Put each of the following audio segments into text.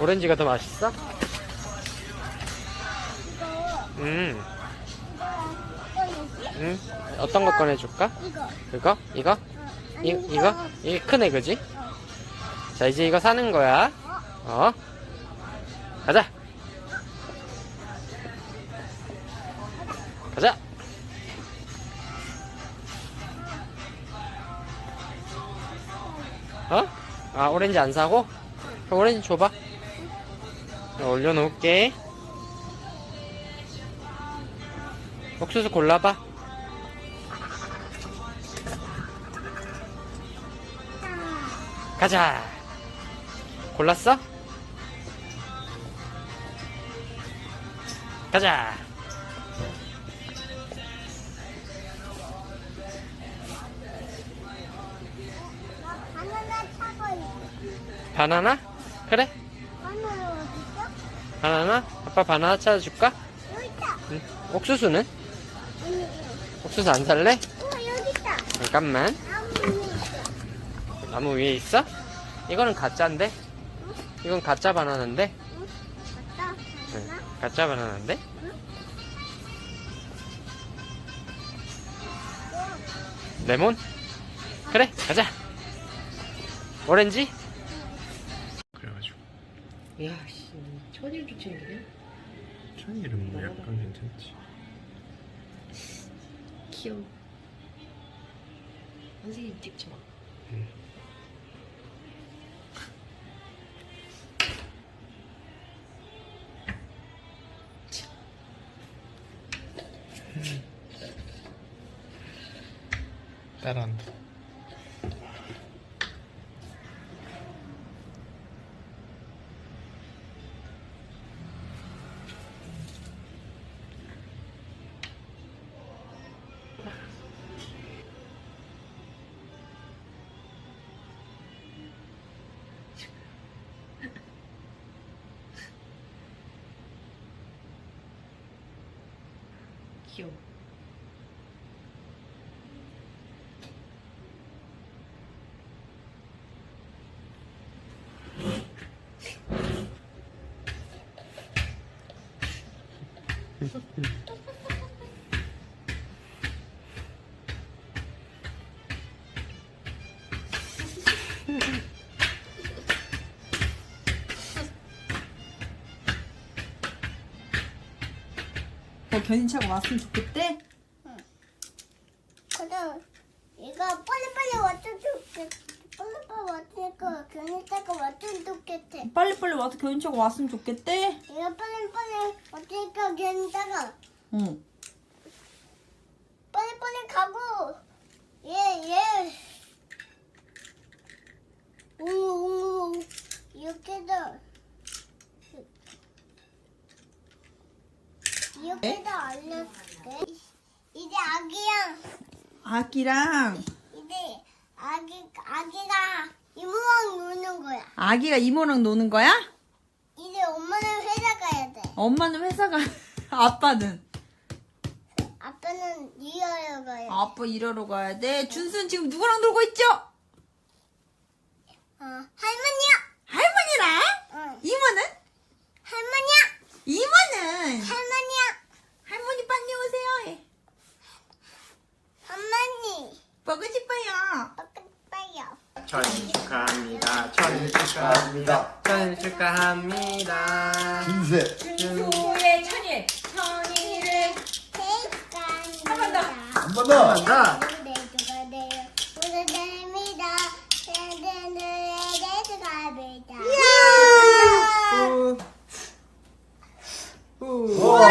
오렌지가 더 맛있어? 음, 뭐지? 음. 어떤 거 꺼내줄까? 이거. 이거? 이거? 이, 이거? 이게 크네, 그지? 자, 이제 이거 사는 거야. 어? 가자! 가자! 어? 아, 오렌지 안 사고? 오렌지 줘봐. 자, 올려놓을게. 옥수수 골라봐. 가자. 골랐어? 가자. 바나나? 그래? 바나나? 바나나? 아빠 바나나 찾아줄까? 여기 있다. 응. 옥수수는? 옥수수 안 살래? 어, 여기 있다. 잠깐만. 나무 위에 있어. 나무 위에 있어? 이거는 가짜인데? 이건 가짜 바나나인데? 맞다. 응. 가짜 바나나인데? 레몬? 그래, 가자. 오렌지? 야, 씨, 천일 주친데 천일은 뭐 약간 괜찮지. 귀여워. 선생님 찍지 마. 따라한다 귀여워. 뭐 견인차가 왔으면 좋겠대? 그럼 이거 빨리빨리 왔으면 좋겠 빨리빨리 왔으니까 견인차가 왔으면 좋겠대. 빨리빨리 와서 견인차가 왔으면 좋겠대? 이거 빨리빨리 왔으니까 견인차가 응. 빨리빨리 가고 얘얘 웅웅웅 이렇게 해서 이렇게 해서 알려줄게 이제 아기랑 아기랑 이제 아기 아기가 이모랑 노는 거야 아기가 이모랑 노는 거야? 이제 엄마는 회사 가야 돼 엄마는 회사 가 아빠는 아빠는 일하러 가야 돼 아빠 일하러 가야 돼. 준수는 지금 누구랑 놀고 있죠? 어, 할머니야 할머니랑? 응 이모는? 할머니야 이모는? 할머니야 할머니 빨리 오세요. 해. 할머니 보고 싶어요. 똑같아요 천일 축하합니다. 천일 축하합니다. 천일 축하합니다. 김세 준수의 천일. 천일을 한 번 더. 한번한 더. 번 더. 레드가 돼요. 오늘입니다. 레드는 레드가 됩니다. 우. 우. 와.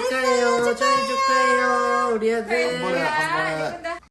축하해요. 천일 축하해요. 우리 한 번에 아들. 한 번에.